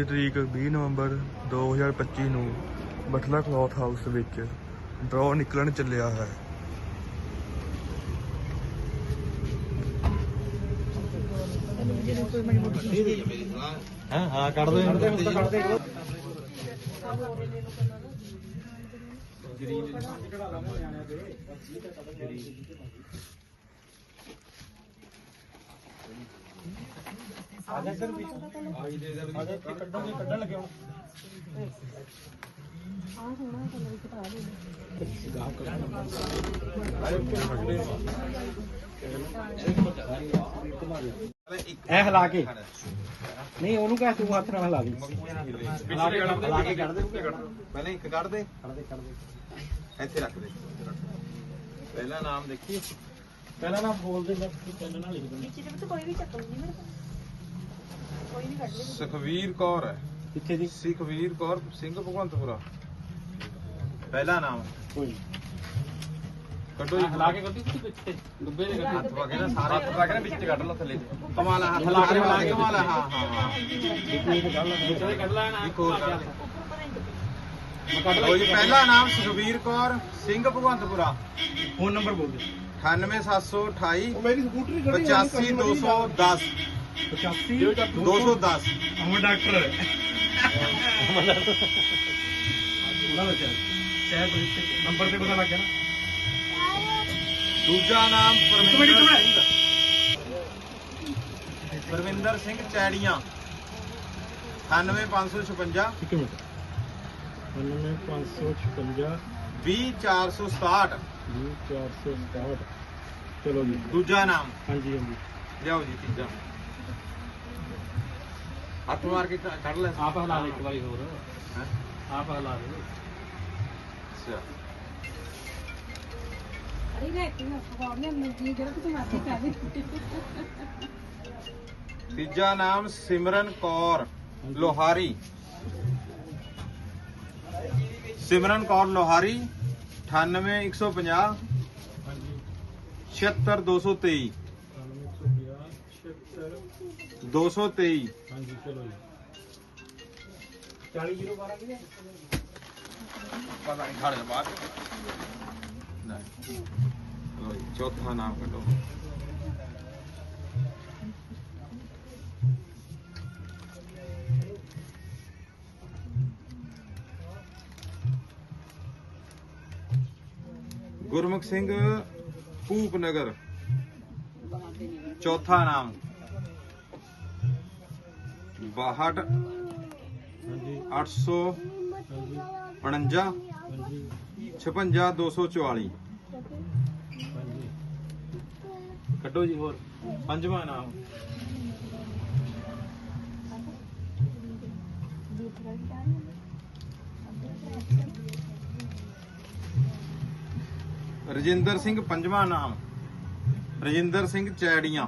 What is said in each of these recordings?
ਅੱਜ ਤਰੀਕ 20 ਨਵੰਬਰ 2025 ਨੂੰ ਬਠਲਾ ਕਲੌਥ ਹਾਊਸ ਵਿੱਚ ਡਰਾਅ ਨਿਕਲਣ ਚੱਲਿਆ ਹੈ। ਹਾਂ ਹਾਂ ਕੱਢ ਦੋ ਇਹ ਹਿਲਾ ਕੇ। ਨਹੀਂ ਉਹਨੂੰ ਕਹਿ ਤੂੰ ਹੱਥ ਨਾਲ ਹਿਲਾ ਲਈ ਹਿਲਾ ਕੇ ਕੱਢ ਦੇ। ਪਹਿਲਾਂ ਇੱਕ ਕੱਢ ਦੇ। ਕੱਢ ਦੇ ਕੱਢ ਦੇ। ਇੱਥੇ ਰੱਖ ਦੇ। ਪਹਿਲਾ ਨਾਮ ਦੇਖੀ। ਪਹਿਲਾਂ ਨਾ ਬੋਲ ਦੇ ਨਾਲ ਲਿਖ ਦਿੰਦਾ। ਨੀਚੇ ਤੇ ਕੋਈ ਵੀ ਚੱਕਲ ਨਹੀਂ ਮੇਰੇ ਕੋਲ। ਸੁਖਵੀਰ ਕੌਰ ਹੈ। ਕਿੱਥੇ ਦੀ? ਸੁਖਵੀਰ ਕੌਰ ਸਿੰਘ ਭਗਵੰਤਪੁਰਾ। ਪਹਿਲਾ ਨਾਮ। ਕੋਈ ਕੱਢੋ ਜੀ। ਹਿਲਾ ਕੇ ਕੱਢੀ ਪਿੱਛੇ। ਡੁੱਬੇ ਦੇ ਹੱਥ ਪਾ ਕੇ ਨਾ ਸਾਰਾ ਹੱਥ ਪਾ ਕੇ ਨਾ ਵਿੱਚ ਕੱਢ ਲਓ ਥੱਲੇ। ਕਮਾਲ ਹੱਥ ਲਾ ਕੇ ਲਾ ਕੇ ਕਮਾਲ ਹਾਂ ਹਾਂ ਹਾਂ। ਵਿੱਚ ਦੇ ਕੱਢ ਲੈਣਾ ਇੱਕ ਹੋਰ ਕੱਢ ਦੇ। ਮੈਂ ਕੱਢ ਲਓ ਜੀ ਪਹਿਲਾ ਨਾਮ ਸੁਖਵੀਰ ਕੌਰ ਸਿੰਘ ਭਗਵੰਤਪੁਰਾ। ਫੋਨ ਨੰਬਰ ਬੋਲ ਦੇ 98728 ਮੇਰੀ ਸਕੂਟਰੀ 85210 85 210 ਅਮਰ ਡਾਕਟਰ। ਉਹਨਾਂ ਦਾ ਚਾਹ ਨੰਬਰ ਤੇ ਪਤਾ ਲੱਗ ਗਿਆ ਨਾ। ਦੂਜਾ ਨਾਮ ਪਰਮਿੰਦਰ ਸਿੰਘ। ਚੈੜੀਆਂ। 98556 ਇੱਕ ਮਿੰਟ। 99556 20467 467 ਚਲੋ ਜੀ। ਦੂਜਾ ਨਾਮ। ਹਾਂਜੀ ਹਾਂਜੀ। ਲਿਆਓ ਜੀ ਤੀਜਾ। ਹੱਥ ਮਾਰ ਕੇ ਕ- ਕੱਢ ਲੈ। ਆਪ ਹਲਾ ਦੇ ਇੱਕ ਵਾਰੀ ਹੋਰ। ਹੈਂ? ਆਪ ਹਲਾ ਦੇ। ਅੱਛਾ। ਅਰੇ ਨਾ ਇੱਕ ਨਾ ਫੋਰਨੇ ਮੈਂ ਕੀ ਜਿਹੜਾ ਤੂੰ ਮਾਰਦੀ ਕਰ ਦੇ ਤੀਜਾ ਨਾਮ ਸਿਮਰਨ ਕੌਰ ਲੋਹਾਰੀ। ਸਿਮਰਨ ਕੌਰ ਲੋਹਾਰੀ 98150 ਹਾਂਜੀ 76223 223 ਹਾਂਜੀ ਚਲੋ ਜੀ 40 0 12 ਕਿਹਦੇ ਪਤਾ ਨਹੀਂ ਖੜ ਜਾ ਬਾਹਰ ਨਹੀਂ ਲਓ ਜੀ, ਚੌਥਾ ਨਾਮ। ਕੱਢੋ ਗੁਰਮੁਖ ਸਿੰਘ ਭੂਪਨਗਰ ਚੌਥਾ ਨਾਮ 62 ਹਾਂਜੀ। 800 ਹਾਂਜੀ। 49 ਹਾਂਜੀ 56 244 ਹਾਂਜੀ। ਕੱਢੋ ਜੀ ਹੋਰ। ਪੰਜਵਾਂ ਨਾਮ। ਰਜਿੰਦਰ ਸਿੰਘ ਪੰਜਵਾਂ ਨਾਮ। ਰਜਿੰਦਰ ਸਿੰਘ ਚੈੜੀਆਂ।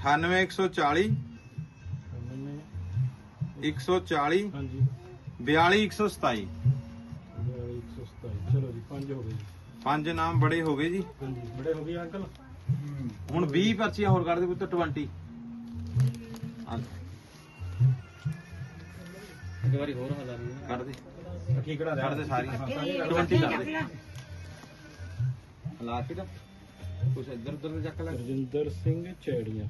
98140 140 ਹਾਂਜੀ। 42127 127 ਚਲੋ ਜੀ ਪੰਜ ਹੋ ਗਏ ਜੀ। ਪੰਜ ਨਾਮ ਬੜੇ ਹੋ ਗਏ ਜੀ। ਹਾਂਜੀ ਬੜੇ ਹੋ ਗਏ ਅੰਕਲ? ਹੁਣ 20 ਪਰਚੀਆਂ ਹੋਰ ਕਰ ਦੇ ਪੁੱਤ 20 ਆ, ਇੱਕ ਵਾਰੀ ਹੋਰ ਹਲਾ ਕੱਢ ਦੇ। ਠੀਕ ਕਢਾ ਕੱਢ ਦੇ ਸਾਰੀਆਂ। 20 ਕਰ ਦੇ। ਹਲਾ ਕੇ ਤਾਂ ਕੁਛ ਇੱਧਰ ਉੱਧਰ ਚੱਕ ਲੈ। ਰਜਿੰਦਰ ਸਿੰਘ ਚੈੜੀਆਂ।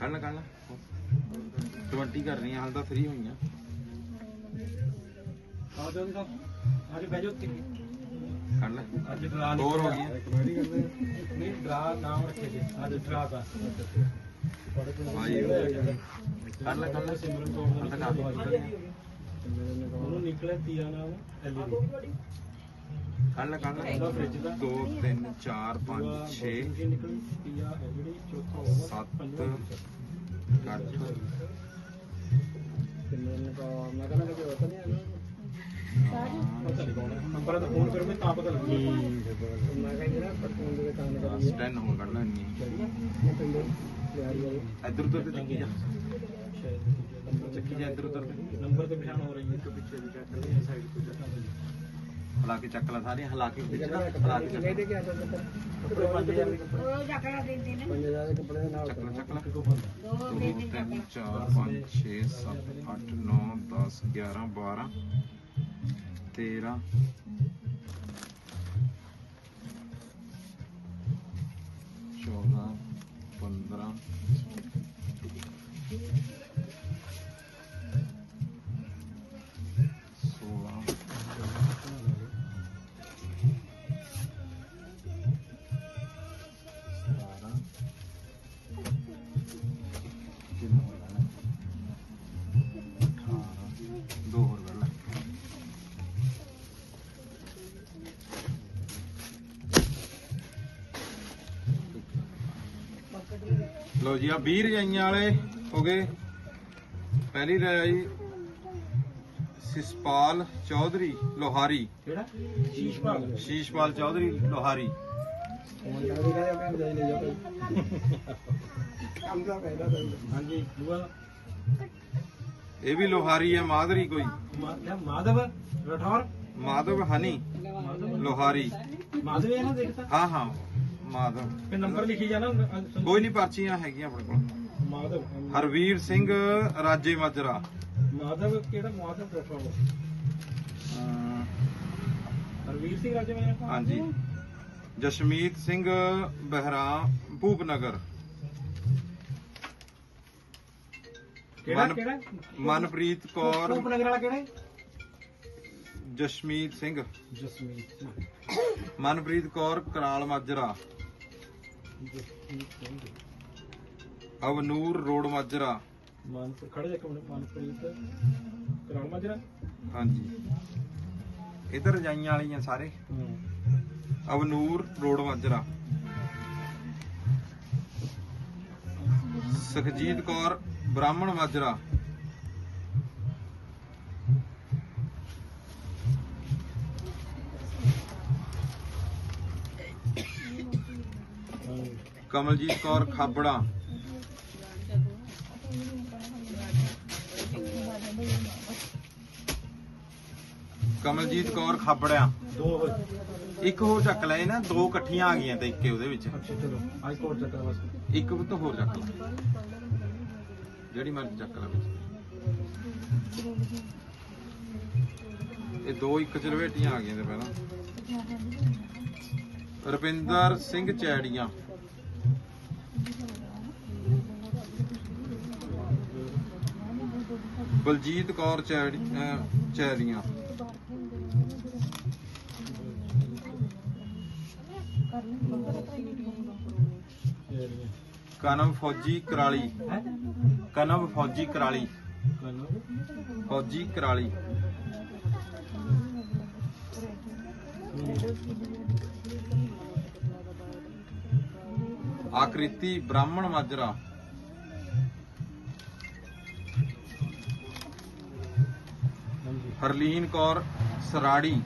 ਕੱਢ ਲੈ ਕੱਢ ਲੈ। 20 ਕਰਨੀਆਂ ਹਾਲ ਤਾਂ 3 ਹੋਈਆਂ। ਆ ਜਾਓ ਤਾਂ ਅੱਜ ਬਹਿ ਜਾਓ ਕੱਢ ਲੈ। ਅੱਜ ਡਰਾ ਹੋਰ ਹੋ ਗਈਆਂ। ਨਹੀਂ ਡਰਾ ਨਾਮ ਰੱਖੇ ਜੀ। ਅੱਜ ਡਰਾ ਦਾ ਭਾਈ ਕੱਢ ਲੈ ਕੱਢ ਲੈ ਸਿਮਰਨ ਕੌਰ ਦਾ ਕੱਢ ਲੈ ਉਹਨੂੰ ਨਿਕਲਿਆ ਤੀਆ ਨਾਮ ਐਲਈਡੀ ਕੱਢ ਲੈ ਕੱਢ ਲੈ ਉਹਦਾ ਫ੍ਰਿਜ ਦਾ 2 3 4 5 6 ਨਿਕਲੀ ਤੀਆ ਐਲਈਡੀ ਚੌਥਾ ਹੋਗਾ ਸੱਤ। ਪੰਜਵਾਂ ਕੱਢ ਸਿਮਰਨ ਕੌਰ ਮੈਂ ਕਹਿੰਦਾ ਕਿ ਪਤਾ ਨਹੀਂ ਹੈ ਪਤਾ ਨਹੀਂ ਕੌਣ ਹੈ ਨੰਬਰ ਤਾਂ ਫੋਨ ਕਰੋਗੇ ਤਾਂ ਪਤਾ ਲੱਗੂ ਮੈਂ ਕਹਿੰਦਾ ਨਾ ਫੋਨ ਦੇ ਕੰਮ ਬਸ 10 ਹੋਰ ਕੱਢ ਲੈ ਇੰਨੀ ਇੱਧਰ ਉੱਧਰ ਤੇ ਚੱਕੀ ਜਾ ਚੱਕੀ ਜਾ ਇੱਧਰ ਉੱਧਰ ਤੇ ਨੰਬਰ ਤੇ ਪਛਾਣ ਹੋ ਰਹੀ ਹੈ ਕਿ ਪਿੱਛੇ ਵੀ ਚੱਕ ਰਹੇ ਸਾਈਡ ਤੋਂ ਚੱਕ ਹਲਾ ਕੇ ਚੱਕ ਲਾ ਸਾਰੇ ਹਲਾ ਕੇ ਵਿੱਚ ਹਲਾ ਕੇ ਚੱਕ ਕੱਪੜੇ ਪੰਜ ਹਜ਼ਾਰ ਦੇ ਕੱਪੜੇ ਉਹ ਜਕੜਾ ਦਿੰਦੀ ਨੇ 5000 ਦੇ ਕੱਪੜੇ ਦੇ ਨਾਲ ਚੱਕ ਲਾ ਚੱਕ ਲਾ ਦੋ ਤਿੰਨ ਚਾਰ ਪੰਜ 6 7 8 9 10 11 12 13 14 von Varane. ਲੋ ਜੀ ਆ 20 ਰਜਾਈਆਂ ਵਾਲੇ ਹੋ ਗਏ। ਪਹਿਲੀ ਰਜਾਈ ਸਿਸਪਾਲ ਚੌਧਰੀ ਲੋਹਾਰੀ। ਕਿਹੜਾ? ਸ਼ੀਸ਼ਪਾਲ। ਚੌਧਰੀ ਲੋਹਾਰੀ। ਹਾਂਜੀ ਦੂਆ ਇਹ ਵੀ ਲੋਹਾਰੀ ਹੈ ਮਾਦਰੀ ਕੋਈ। ਮਾਧਵ ਰਠੌਰ। ਮਾਧਵ ਹਨੀ। ਲੋਹਾਰੀ। ਮਾਧਵ ਹੈ ਨਾ ਦੇਖਤਾ ਹਾਂ ਹਾਂ। ਮਾਧਵ। ਤੇ ਨੰਬਰ ਲਿਖੀ ਜਾਣਾ ਕੋਈ ਨਹੀਂ ਪਰਚੀਆਂ ਹੈਗੀਆਂ ਆਪਣੇ ਕੋਲ। ਮਾਧਵ ਹਰਵੀਰ ਸਿੰਘ ਰਾਜੇ ਮਾਜਰਾ। ਮਾਧਵ ਕਿਹੜਾ? ਮਾਧਵ ਰਠੌਰ ਅਮ, ਹਰਵੀਰ ਸਿੰਘ ਰਾਜੇ ਮੈਂ ਹਾਂਜੀ। ਜਸ਼ਮੀਤ ਸਿੰਘ ਬਹਿਰਾ ਭੂਪਨਗਰ। ਕਿਹੜਾ ਮਨ- ਕਿਹੜਾ? ਮਨਪ੍ਰੀਤ ਕੌਰ। ਰੂਪਨਗਰ ਵਾਲਾ ਕਿਹੜਾ ਹੈ? ਜਸ਼ਮੀਤ ਸਿੰਘ। ਜਸਮੀਤ ਮਨਪ੍ਰੀਤ ਕੌਰ ਕਰਾਲ ਮਾਜਰਾ। ਅਵਨੂਰ ਰੋਡ ਮਾਜਰਾ। ਮਾਨਪੁਰ ਖੜੇ ਜਾ ਕੇ ਮਾਨਪ੍ਰੀਤ ਕਰਾਲ ਮਾਜਰਾ? ਹਾਂਜੀ। ਇਧਰ ਰਜਾਈਆਂ ਵਾਲੀਆਂ ਸਾਰੇ। ਅਵਨੂਰ ਰੋਡ ਮਾਜਰਾ। ਸੁਖਜੀਤ ਕੌਰ ਬ੍ਰਾਹਮਣ ਮਾਜਰਾ। ਕਮਲਜੀਤ ਕੌਰ ਖਾਬੜਾ। ਕਮਲਜੀਤ ਕੌਰ ਖਾਬੜਿਆ। ਦੋ ਹੋਏ। ਇੱਕ ਹੋਰ ਚੱਕ ਲਏ ਨਾ ਦੋ ਇਕੱਠੀਆਂ ਆ ਗਈਆਂ ਤੇ ਇੱਕੇ ਉਹਦੇ ਵਿੱਚ। ਅੱਛਾ ਚਲੋ ਬਸ। ਇੱਕ ਤਾਂ ਹੋਰ ਚੱਕ ਲੈ ਜਿਹੜੀ ਮਰਜ਼ੀ ਚੱਕ ਲੈ ਵਿੱਚ ਇਹ ਦੋ ਇੱਕ ਚਲਵੇਟੀਆਂ ਆ ਗਈਆਂ ਤੇ ਪਹਿਲਾਂ। ਰੁਪਿੰਦਰ ਸਿੰਘ ਚੈੜੀਆਂ। ਬਲਜੀਤ ਕੌਰ ਚੈੜੀ ਅਹ ਚੈੜੀਆਂ ਕਨਮ ਫੌਜੀ ਕਰਾਲੀ। ਕਨਮ ਫੌਜੀ ਕਰਾਲੀ। ਫੌਜੀ ਕਰਾਲੀ। ਆਕ੍ਰਿਤੀ ਬ੍ਰਾਹਮਣ ਮਾਜਰਾ। ਹਰਲੀਨ ਕੌਰ ਸਰਾੜੀ।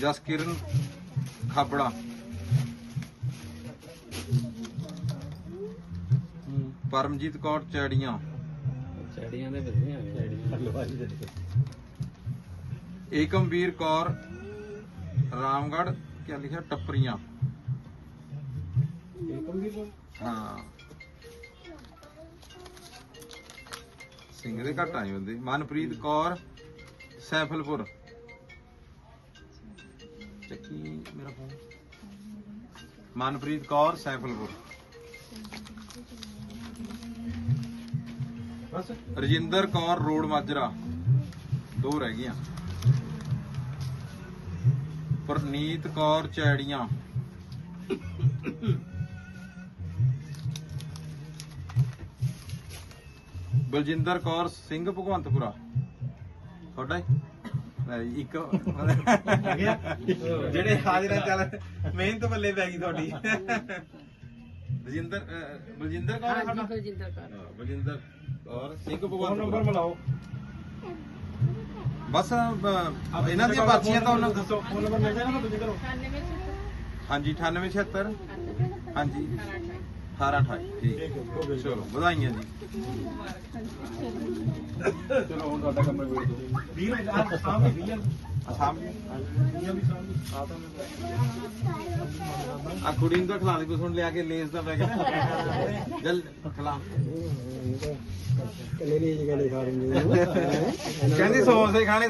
ਜਸਕਿਰਨ ਖਾਬੜਾ। ਪਰਮਜੀਤ ਕੌਰ ਚੈੜੀਆਂ। ਚੜੀਆਂ ਦੇ ਵਧੀਆ ਦੇ ਏਕਮਵੀਰ ਕੌਰ ਰਾਮਗੜ੍ਹ ਕੀ ਲਿਖਿਆ? ਟੱਪਰੀਆਂ। ਏਕਮ ਵੀ ਬੋਲ ਹਾਂ। ਸਿੰਘ ਦੇ ਘੱਟ ਆਏ ਹੁੰਦੇ। ਮਨਪ੍ਰੀਤ ਕੌਰ, ਸੈਫਲਪੁਰ। ਚੱਕੀ ਮੇਰਾ ਫੋਨ ਮਨਪ੍ਰੀਤ ਕੌਰ, ਸੈਫਲਪੁਰ। ਬਸ। ਰਜਿੰਦਰ ਕੌਰ, ਰੋਡ ਮਾਜਰਾ। ਦੋ ਰਹਿ ਗਈਆਂ। ਪਰਨੀਤ ਕੌਰ, ਚੈੜੀਆਂ। ਬਲਜਿੰਦਰ ਕੌਰ ਸਿੰਘ ਭਗਵੰਤਪੁਰਾ। ਤੁਹਾਡਾ ਹੀ? ਲੈ ਜੀ, ਇੱਕ ਆ ਗਿਆ ਜਿਹੜੇ ਹਾਜ਼ਰ ਚੱਲ ਮਿਹਨਤ ਬੱਲੇ ਪੈ ਗਈ ਤੁਹਾਡੀ। ਬਲਜਿੰਦਰ ਅਹ, ਬਲਜਿੰਦਰ ਕੌਰ ਹੈ ਤੁਹਾਡਾ ਬਲਜਿੰਦਰ ਕੌਰ। ਹਾਂ, ਬਲਜਿੰਦਰ ਕੌਰ ਸਿੰਘ ਫੋਨ ਭਗਵੰਤਪੁਰਾ। ਨੰਬਰ ਮਿਲਾਓ। ਬਸ ਅਹ, ਇਹਨਾਂ ਦੀਆਂ ਪਰਚੀਆਂ ਤਾਂ ਉਹਨਾਂ ਦੱਸੋ ਫੋਨ ਨੰਬਰ ਮਿਲ ਜਾਣਾ ਤਾਂ ਤੁਸੀਂ ਕਰੋ। 98 ਹਾਂਜੀ 9876 ਹਾਂਜੀ। 18 18 28 ਠੀਕ ਹੈ। ਚਲੋ ਵਧਾਈਆਂ ਜੀ। ਚਲੋ ਹੁਣ ਤੁਹਾਡਾ ਕੰਮ ਵੇਚ ਦੋ ਵੀਰ ਆ ਸਾਹਮਣੇ ਵੀਰ ਅਸਾਮ ਵੀਰ ਵੀ ਸਾਹਮਣੇ। ਆ ਆ ਕੁੜੀ ਨੂੰ ਤਾਂ ਖਿਲਾ ਦੇ ਕੁਛ ਹੁਣ ਲਿਆ ਕੇ ਲੇਸ ਦਾ ਪੈਕਟ ਜਲ ਖਿਲਾ। ਕਹਿੰਦੀ ਸੌਸੇ ਖਾਣੇ।